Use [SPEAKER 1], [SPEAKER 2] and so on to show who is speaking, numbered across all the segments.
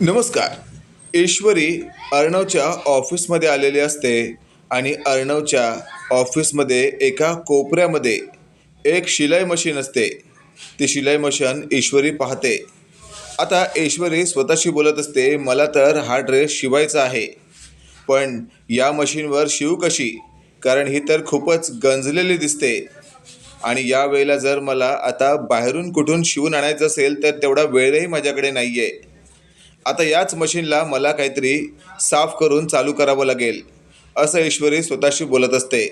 [SPEAKER 1] नमस्कार. ईश्वरी अर्णवच्या ऑफिसमध्ये आलेली असते आणि अर्णवच्या ऑफिसमध्ये एका कोपऱ्यामध्ये एक शिलाई मशीन असते. ती शिलाई मशीन ईश्वरी पाहते. आता ईश्वरी स्वतःशी बोलत असते मला तर हा ड्रेस शिवायचा आहे. पण या मशीनवर शिवू कशी? कारण ही तर खूपच गंजलेली दिसते. आणि या वेळेला जर मला आता बाहेरून कुठून शिवून आणायचं असेल तर तेवढा वेळही माझ्याकडे नाही आहे आता याच मशीनला मला काहीतरी साफ करून चालू करावं लागेल असं ईश्वरी स्वतःशी बोलत असते.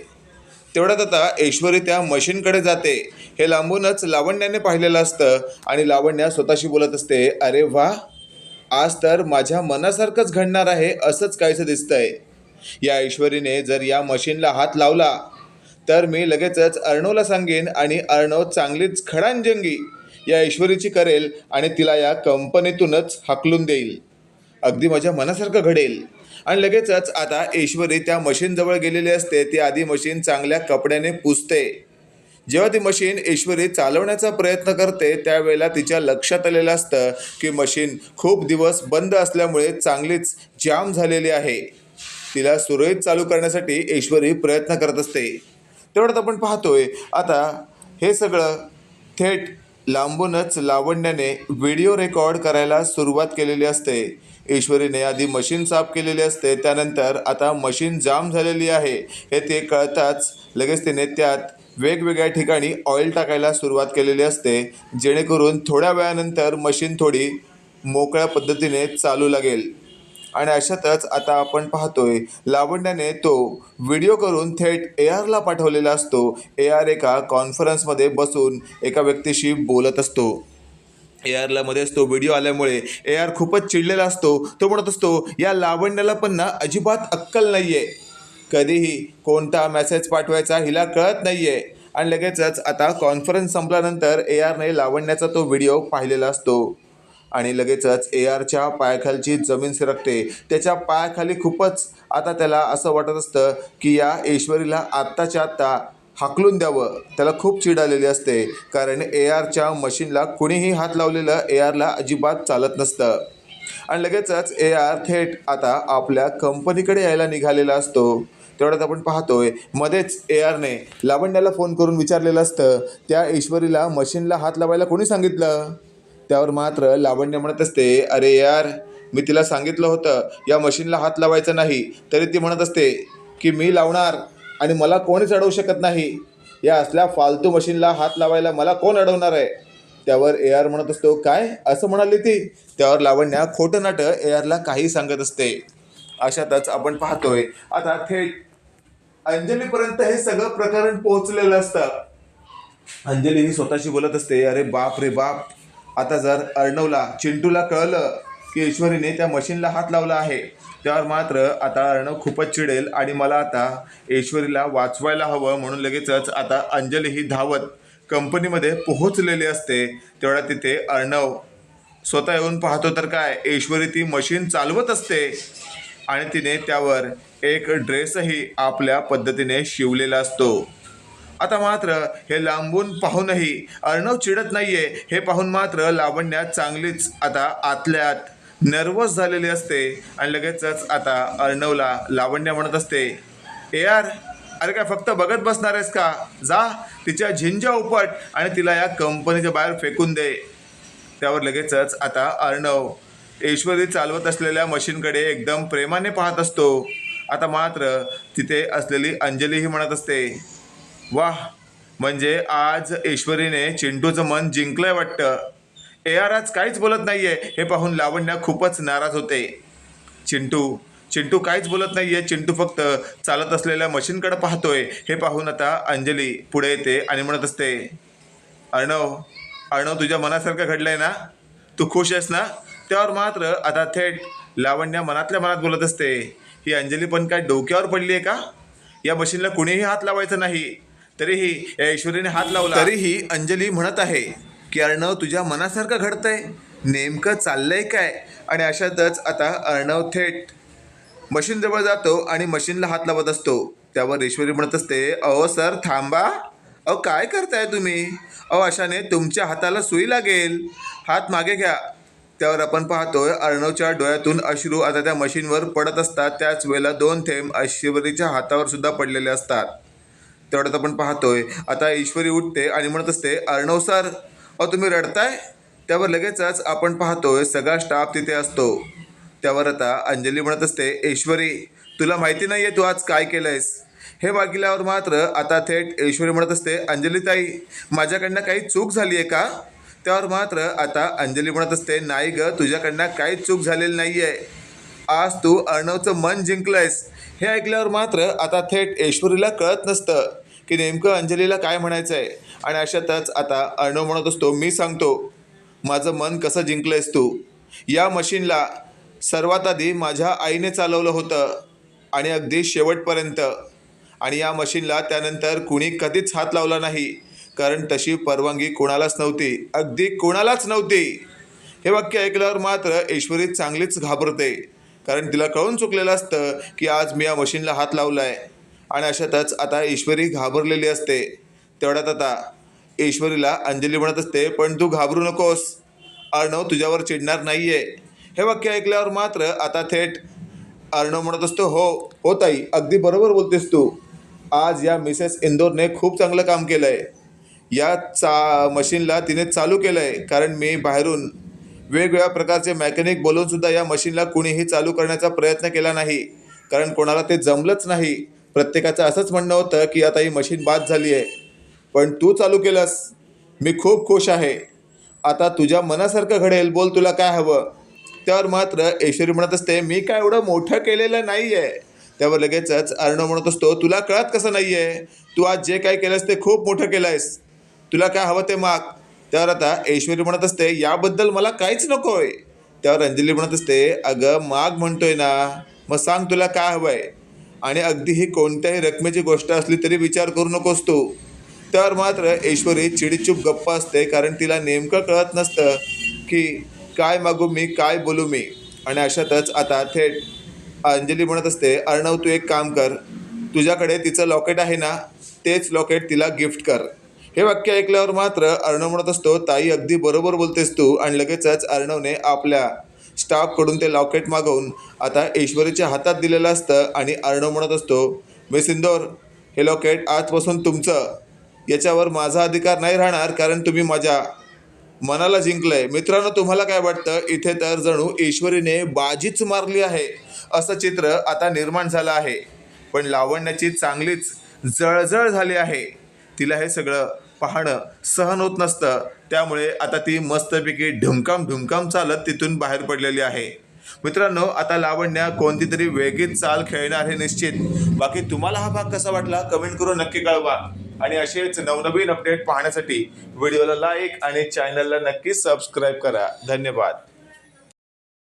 [SPEAKER 1] तेवढ्यात आता ईश्वरी त्या मशीनकडे जाते. हे लांबूनच लावण्याने पाहिलेलं असतं आणि लावण्या स्वतःशी बोलत असते अरे वा आज तर माझ्या मनासारखंच घडणार आहे असंच काहीसं दिसतंय. या ईश्वरीने जर या मशीनला हात लावला तर मी लगेचच अर्णवला सांगेन आणि अर्णव चांगलीच खडांजंगी या ऐश्वरीची करेल आणि तिला या कंपनीतूनच हाकलून देईल. अगदी माझ्या मनासारखं घडेल. आणि लगेचच आता ऐश्वरी त्या मशीनजवळ गेलेली असते ती आधी मशीन चांगल्या कपड्याने पुसते. जेव्हा ती मशीन ऐश्वरी चालवण्याचा प्रयत्न करते त्यावेळेला तिच्या लक्षात आलेलं असतं की मशीन खूप दिवस बंद असल्यामुळे चांगलीच जाम झालेली आहे. तिला सुरळीत चालू करण्यासाठी ऐश्वरी प्रयत्न करत असते. तेवढ्यात आपण पाहतोय आता हे सगळं थेट लांबूनच लावण्याने व्हिडिओ रेकॉर्ड करायला सुरुवात केलेली असते. ईश्वरीने आधी मशीन साफ केलेली असते त्यानंतर आता मशीन जाम झालेली आहे. हे ते कळताच लगेच तिने त्यात वेगवेगळ्या ठिकाणी ऑइल टाकायला सुरुवात केलेली असते जेणेकरून थोड्या वेळानंतर मशीन थोडी मोकळ्या पद्धतीने चालू लागेल. आणि अशातच आता आपण पाहतोय लावण्याने तो व्हिडिओ करून थेट ए आरला पाठवलेला असतो. ए आर एका कॉन्फरन्समध्ये बसून एका व्यक्तीशी बोलत असतो. ए आरला मध्येच तो व्हिडिओ आल्यामुळे ए आर खूपच चिडलेला असतो. तो म्हणत असतो या लावण्याला पण ना अजिबात अक्कल नाही आहे कधीही कोणता मेसेज पाठवायचा हिला कळत नाही आहे आणि लगेचच आता कॉन्फरन्स संपल्यानंतर ए आरने लावण्याचा तो व्हिडिओ पाहिलेला असतो. आणि लगेचच ए आरच्या पायाखालची जमीन सरकते. त्याच्या पायाखाली खूपच आता त्याला असं वाटत असतं की या ईश्वरीला आत्ताच्या आत्ता हाकलून द्यावं. त्याला खूप चिड आलेली असते. कारण ए आरच्या मशीनला कुणीही हात लावलेलं ए आरला अजिबात चालत नसतं. आणि लगेचच ए आर थेट आता आपल्या कंपनीकडे यायला निघालेला असतो. तेवढ्यात आपण पाहतोय मध्येच ए आरने लावण्याला फोन करून विचारलेलं असतं. त्या ईश्वरीला मशीनला हात लावायला कोणी सांगितलं? त्यावर मात्र लावण्य म्हणत असते अरे यार मी तिला सांगितलं होतं या मशीनला हात लावायचा नाही. तरी ती म्हणत असते की मी लावणार आणि मला कोणीच अडवू शकत नाही. या असल्या फालतू मशीनला हात लावायला मला कोण अडवणार आहे? त्यावर ए आर म्हणत असतो काय? असं म्हणाली ती? त्यावर लावण्या खोटं नाटं ए आरला काही सांगत असते. अशातच आपण पाहतोय आता थेट अंजलीपर्यंत हे सगळं प्रकरण पोहोचलेलं असतं. अंजली ही स्वतःशी बोलत असते अरे बाप रे बाप आता जर अर्णवला चिंटूला कळलं की ईश्वरीने त्या मशीनला हात लावला आहे त्यावर मात्र आता अर्णव खूपच चिडेल आणि मला आता ईश्वरीला वाचवायला हवं म्हणून लगेचच आता अंजली ही धावत कंपनीमध्ये पोहोचलेली असते. तेवढ्या तिथे अर्णव स्वतः येऊन पाहतो तर काय ईश्वरी ती मशीन चालवत असते आणि तिने त्यावर एक ड्रेसही आपल्या पद्धतीने शिवलेला असतो. आता मात्र हे लांबून पाहूनही अर्णव चिडत नाहीये. हे पाहून मात्र लावण्या चांगलीच आता आतल्यात. नर्वस झालेली असते आणि लगेचच आता अर्णवला लावण्या म्हणत असते. ए आर अरे काय फक्त बघत बसणार आहेस का? जा तिच्या झिंजा उपट आणि तिला या कंपनीच्या बाहेर फेकून दे. त्यावर लगेचच आता अर्णव ईश्वरी चालवत असलेल्या मशीनकडे एकदम प्रेमाने पाहत असतो. आता मात्र तिथे असलेली अंजलीही म्हणत असते. वाह. म्हणजे आज ईश्वरीने चिंटूचं मन जिंकलंय वाटतं. ए आर आज काहीच बोलत नाहीये. हे पाहून लावण्या खूपच नाराज होते. चिंटू चिंटू काहीच बोलत नाहीये. चिंटू फक्त चालत असलेल्या मशीनकडे पाहतोय. हे पाहून आता अंजली पुढे येते आणि म्हणत असते अर्णव अर्णव तुझ्या मनासारखं घडलंय ना? तू खुश आहेस ना? त्यावर मात्र आता थेट लावण्या मनातल्या मनात बोलत असते ही अंजली पण काय डोक्यावर पडली आहे का? या मशीनला कुणीही हात लावायचा नाही. तरीही या हात लावला. तरीही अंजली म्हणत आहे की अर्णव तुझ्या मनासारखं घडतंय. नेमकं चाललंय काय? आणि अशातच आता अर्णव थेट मशीनजवळ जातो आणि मशीनला हात लावत असतो. त्यावर ऐश्वरी म्हणत असते अहो सर थांबा. अहो काय करताय तुम्ही? अहो अशाने तुमच्या हाताला सुई लागेल. हात मागे घ्या. त्यावर आपण पाहतोय अर्णवच्या डोळ्यातून अश्रू आता त्या मशीनवर पडत असतात. त्याच वेळेला दोन थेंब ऐश्वरीच्या हातावर सुद्धा पडलेले असतात. तेवढ्यात आपण पाहतोय. आता ईश्वरी उठते आणि म्हणत असते अर्णव सर अहो तुम्ही रडताय? त्यावर लगेचच आपण पाहतोय सगळा स्टाफ तिथे असतो. त्यावर आता अंजली म्हणत असते ईश्वरी तुला माहिती नाही आहे तू आज काय केलंयस? हे वागिल्यावर मात्र आता थेट ईश्वरी म्हणत असते अंजलीताई माझ्याकडनं काही चूक झाली आहे का? त्यावर मात्र आता अंजली म्हणत असते नाही ग तुझ्याकडनं काहीच चूक झालेली नाही आहे आज तू अर्णवचं मन जिंकलंयस. हे ऐकल्यावर मात्र आता थेट ऐश्वरीला कळत नसतं की नेमकं अंजलीला काय म्हणायचं आहे आणि अशातच आता अर्णव म्हणत असतो मी सांगतो माझं मन कसं जिंकलंयस तू? या मशीनला सर्वात आधी माझ्या आईने चालवलं होतं आणि अगदी शेवटपर्यंत. आणि या मशीनला त्यानंतर कुणी कधीच हात लावला नाही कारण तशी परवानगी कोणालाच नव्हती. अगदी कोणालाच नव्हती. हे वाक्य ऐकल्यावर मात्र ऐश्वरी चांगलीच घाबरते. कारण तिला कळून चुकलेलं असतं की आज मी या मशीनला हात लावला आहे आणि अशातच आता ईश्वरी घाबरलेली असते. तेवढ्यात आता ईश्वरीला अंजली म्हणत असते पण तू घाबरू नकोस. अर्णव तुझ्यावर चिडणार नाही आहे हे वाक्य ऐकल्यावर मात्र आता थेट अर्णव म्हणत असतो हो हो ताई अगदी बरोबर बोलतेस तू. आज या मिसेस इंदोरने खूप चांगलं काम केलं आहे या चा मशीनला तिने चालू केलं आहे कारण मी बाहेरून वेगवेगळ्या प्रकारचे मेकॅनिक बोलवून सुद्धा या मशीनला कुणीही चालू करण्याचा प्रयत्न केला नाही. कारण कोणाला ते जमलंच नाही. प्रत्येकाचं असंच म्हणणं होतं की आता ही मशीन बाद झाली आहे. पण तू चालू केलंस. मी खूप खुश आहे. आता तुझ्या मनासारखं घडेल. बोल तुला काय हवं. त्यावर मात्र ऐश्वरी म्हणत असते मी काय एवढं मोठं केलेलं नाही आहे त्यावर लगेचच अर्णव म्हणत असतो तुला कळत कसं नाही आहे तू आज जे काय केलंस ते खूप मोठं केलं आहेस तुला काय हवं ते माग. त्यावर आता ऐश्वरी म्हणत असते याबद्दल मला काहीच नको आहे. त्यावर अंजली म्हणत असते अगं माग म्हणतोय ना मग सांग तुला काय हवं आहे आणि अगदी ही कोणत्याही रकमेची गोष्ट असली तरी विचार करू नकोस तू. त्यावर मात्र ऐश्वरी चिडीचूप गप्प असते कारण तिला नेमकं कळत नसतं की काय मागू मी काय बोलू मी. आणि अशातच आता थेट अंजली म्हणत असते अर्णव तू एक काम कर. तुझ्याकडे तिचं लॉकेट आहे ना तेच लॉकेट तिला गिफ्ट कर. हे वाक्य ऐकल्यावर मात्र अर्णव म्हणत असतो ताई अगदी बरोबर बोलतेस तू. आणि लगेचच अर्णवने आपल्या स्टाफकडून ते लॉकेट मागवून आता ऐश्वरीच्या हातात दिलेलं असतं आणि अर्णव म्हणत असतो मिस इंदोर हे लॉकेट आजपासून तुमचं. याच्यावर माझा अधिकार नाही राहणार कारण तुम्ही माझ्या मनाला जिंकलंय. मित्रांनो तुम्हाला काय वाटतं? इथे तर जणू ईश्वरीने बाजीच मारली आहे असं चित्र आता निर्माण झालं आहे. पण लावण्याची चांगलीच जळजळ झाली आहे. तिला हे सगळं पाहणं सहन होत नसतं. त्यामुळे आता ती मस्तपैकी ढुमकाम ढुमकाम चालत तिथून बाहेर पडलेली आहे. मित्रांनो आता लावण्या कोणती तरी वेगळीच चाल खेळणार हे निश्चित. बाकी तुम्हाला हा भाग कसा वाटला कमेंट करून नक्की कळवा. आणि असेच नवनवीन अपडेट पाहण्यासाठी व्हिडिओला लाईक आणि चॅनलला नक्की सबस्क्राईब करा. धन्यवाद.